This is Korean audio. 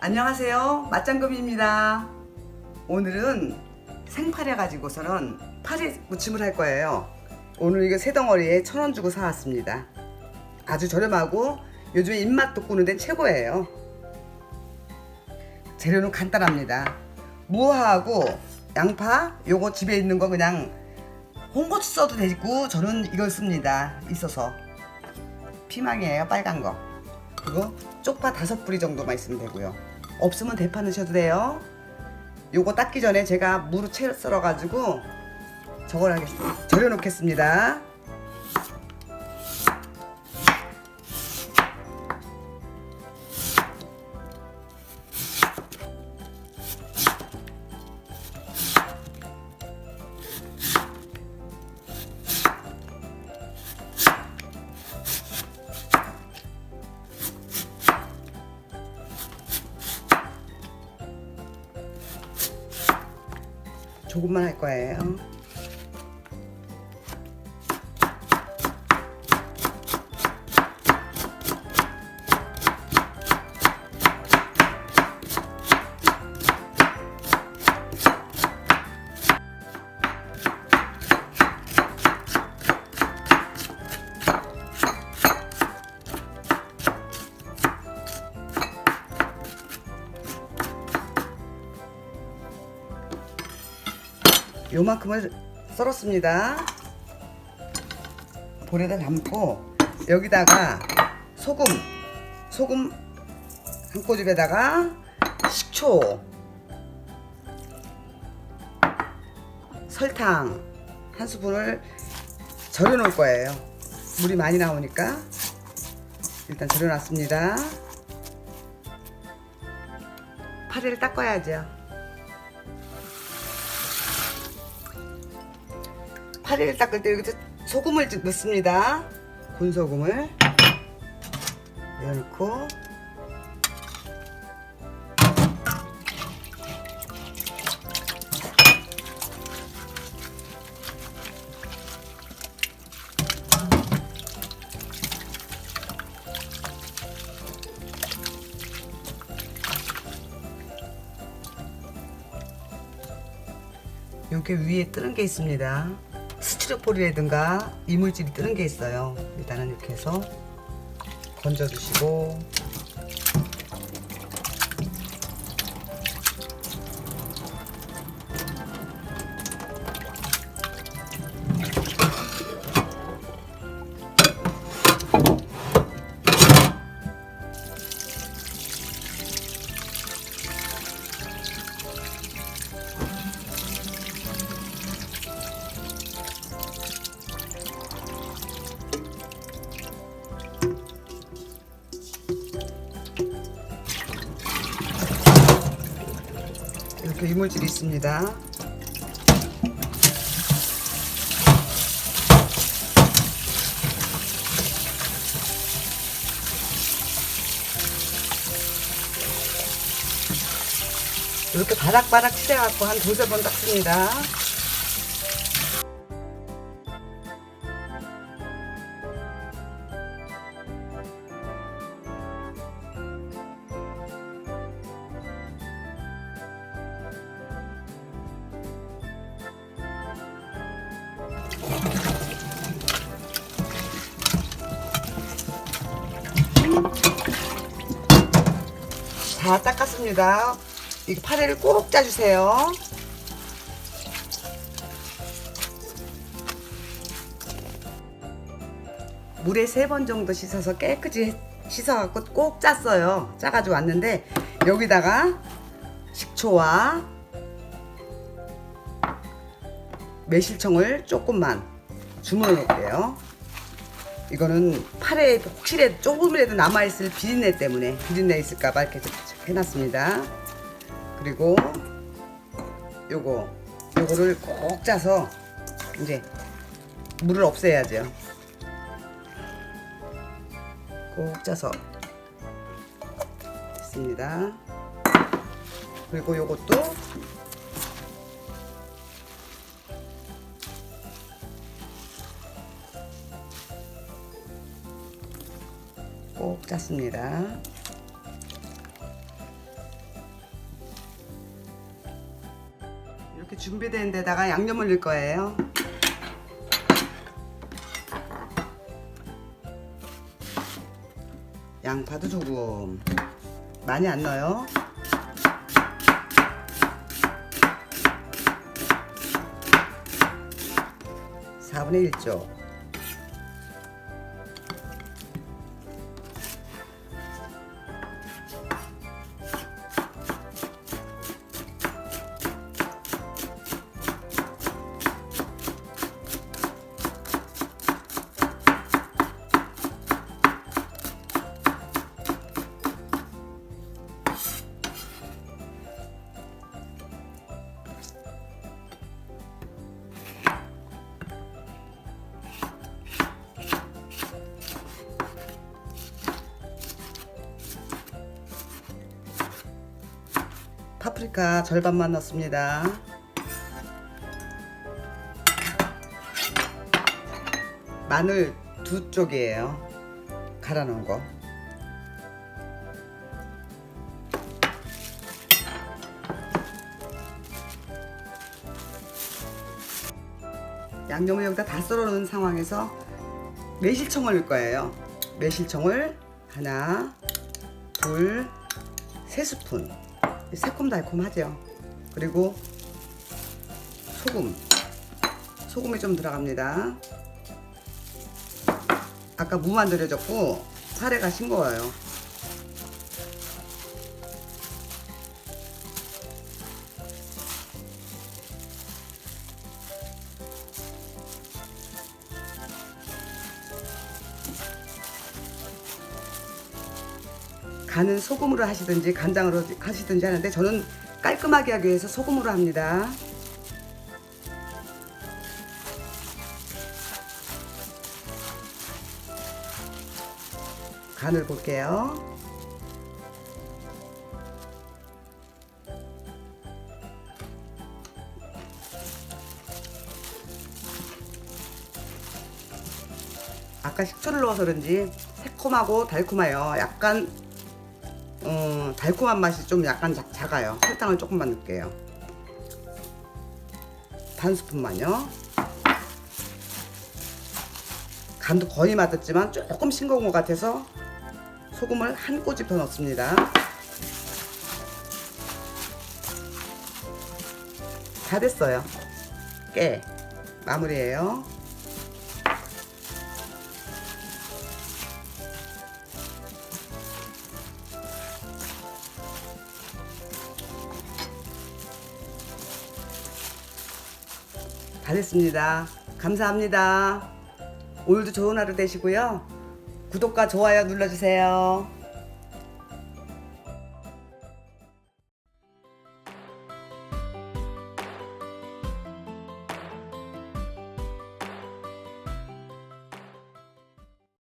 안녕하세요. 맛장금입니다. 오늘은 생파래 가지고서는 파리 무침을 할 거예요. 오늘 이거 세 덩어리에 천 원 주고 사왔습니다. 아주 저렴하고 요즘에 입맛 돋구는 데는 최고예요. 재료는 간단합니다. 무하고 양파, 요거 집에 있는 거 그냥 홍고추 써도 되고 저는 이걸 씁니다. 있어서 피망이에요, 빨간 거. 그리고 쪽파 다섯 뿌리 정도만 있으면 되고요. 없으면 대파 넣으셔도 돼요. 요거 닦기 전에 제가 무로 채 썰어가지고 저걸 하겠습니다. 절여 놓겠습니다. 조금만 할 거예요. 요만큼을 썰었습니다. 볼에다 담고 여기다가 소금, 소금 한 꼬집에다가 식초, 설탕 한 스푼을 절여 놓을 거예요. 물이 많이 나오니까 일단 절여 놨습니다. 파리를 닦아야죠. 파리를 닦을 때 여기 소금을 좀 넣습니다. 군소금을 넣고 여기 위에 뜨는 게 있습니다. 스티로폴이라든가 이물질이 뜨는 게 있어요. 일단은 이렇게 해서 건져주시고 이렇게 이물질이 있습니다. 이렇게 바닥바닥 칠해갖고 한 두세 번 닦습니다. 다 닦았습니다. 이 파래를 꼭 짜주세요. 물에 세 번 정도 씻어서 깨끗이 씻어갖고 꼭 짰어요. 짜가지고 왔는데 여기다가 식초와 매실청을 조금만 주물러 놓을게요. 이거는 팔에 혹시라도 조금이라도 남아있을 비린내 때문에 비린내 있을까봐 이렇게 해놨습니다. 그리고 요거 요거를 꼭 짜서 이제 물을 없애야죠. 꼭 짜서 했습니다. 그리고 요것도 짰습니다. 이렇게 준비된 데다가 양념을 넣을 거예요. 양파도 조금 많이 안 넣어요. 4분의 1쪽. 파프리카 절반만 넣습니다. 마늘 두 쪽이에요. 갈아 놓은 거. 양념을 여기다 다 썰어 놓은 상황에서 매실청을 넣을 거예요. 매실청을 하나, 둘, 세 스푼. 새콤달콤하죠. 그리고 소금. 소금이 좀 들어갑니다. 아까 무 만 들여졌고 사례가 싱거워요. 간은 소금으로 하시든지 간장으로 하시든지 하는데 저는 깔끔하게 하기 위해서 소금으로 합니다. 간을 볼게요. 아까 식초를 넣어서 그런지 새콤하고 달콤해요. 약간 음, 달콤한 맛이 좀 약간 작, 작아요. 설탕을 조금만 넣을게요. 반 스푼만요. 간도 거의 맞았지만 조금 싱거운 것 같아서 소금을 한 꼬집 더 넣습니다. 다 됐어요. 깨 마무리예요. 다 됐습니다. 감사합니다. 오늘도 좋은 하루 되시고요. 구독과 좋아요 눌러주세요.